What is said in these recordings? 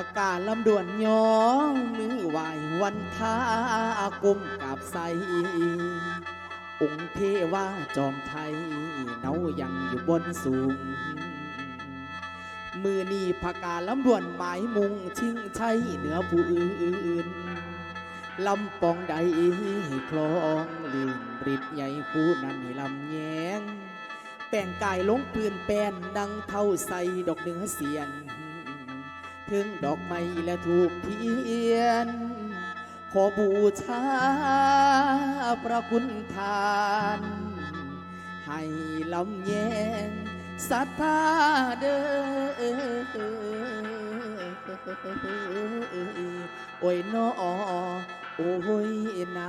ประกาลำดวนย้องมือไหววันท้ากุมกับใสองค์เทวาจอมไทยเนายังอยู่บนสูง มือนี้ประกาลำดวนหมายมุงชิงชัยเหนือผู้อื่นลำปองใดให้คลองลื่นริบใหญ่คู่นั้นให้ลำแยง แป้งกายลงปืนแป้นดังเท่าใสดอกเนื้อเสียน ถึงดอกไม้และถูกเทียน ขอบูชาพระคุณทาน ให้ลำแยงศรัทธาเด้อโอ้ยนอโอ้ยนา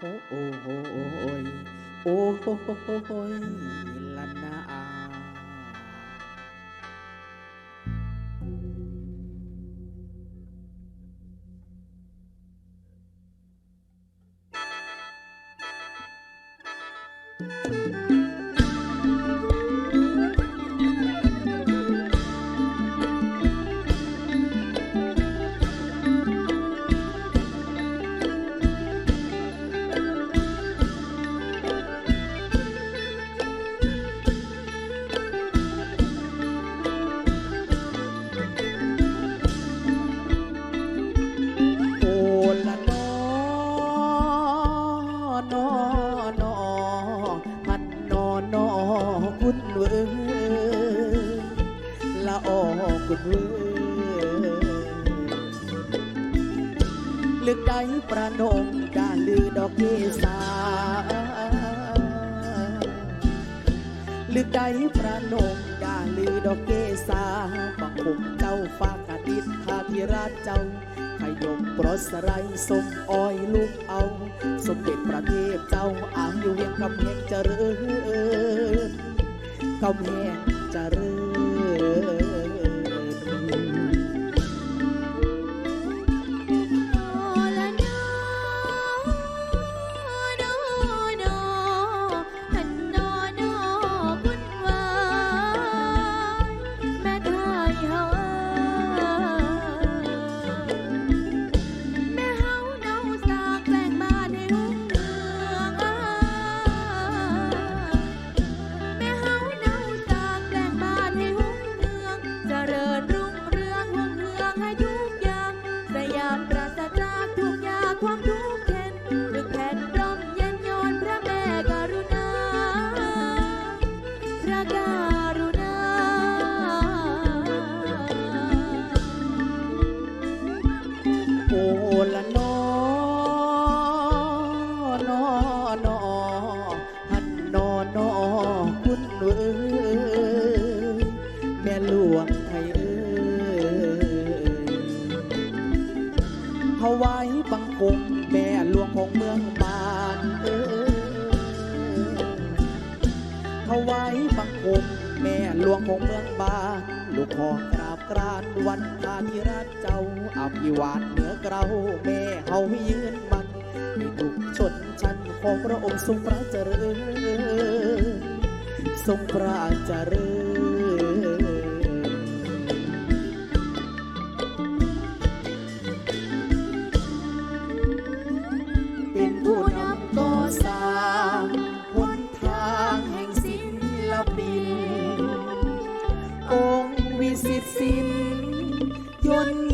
โอ้โอ้โอ้ยโอ้ย ล ลึกใดประนมดาลือดอกเกษาลึกใดประนมดาลือดอกเกษาบังคมเจ้าฟ้ากาดิษทาธิราชเจ้าขยมปรสไรสมอ้อยลูกเอา สมเด็จประเทศเจ้าอายุเวียงกำแพงเจริญกำแพงเจริญ หลวงของเมืองบานลูกขอกราบกรานวันพาธิราชเจ้าอภิวาทเหนือเกราแม่เฮายืนมันให้ทุกชนชั้นของพระองค์ทรงพระเจริญ ทรงพระเจริญ วิสิ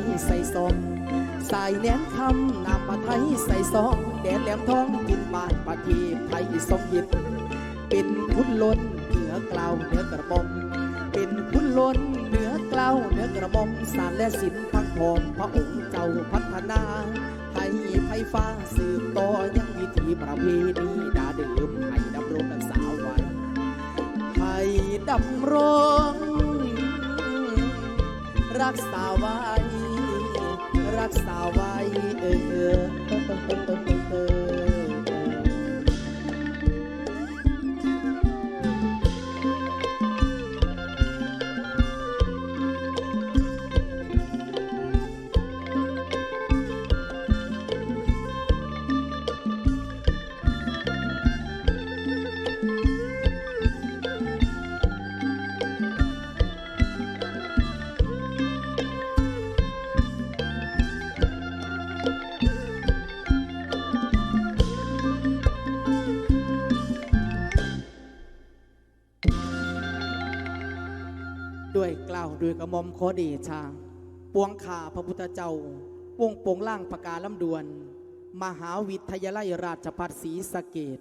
ยใส่ซองสายแนนคำนำมาไทยใส่ซองแดนแหลมทองกินบาทปาทีไทยทรงยิดเป็นพุนล้นเหนือกล่าวเหนือกระบอมเป็นพุนล้นเหนือกล่าวเหนือกระบอมสารและศิลป์พังพรพระองค์เจ้าพัฒนาให้ไฟฟ้าสืบต่อยังวิถีประเพณีดาเดิมให้ดำรงรักษาไว้ให้ดำรงรักษาไว้ รักษาไว้เออเออเออ ด้วยกล่าวด้วยกระหม่อมขอเดชาปวงขาพระพุทธเจ้าปวงโปงล่างประกาลำดวน มหาวิทยาลัยราชภัฏศรีสะเกด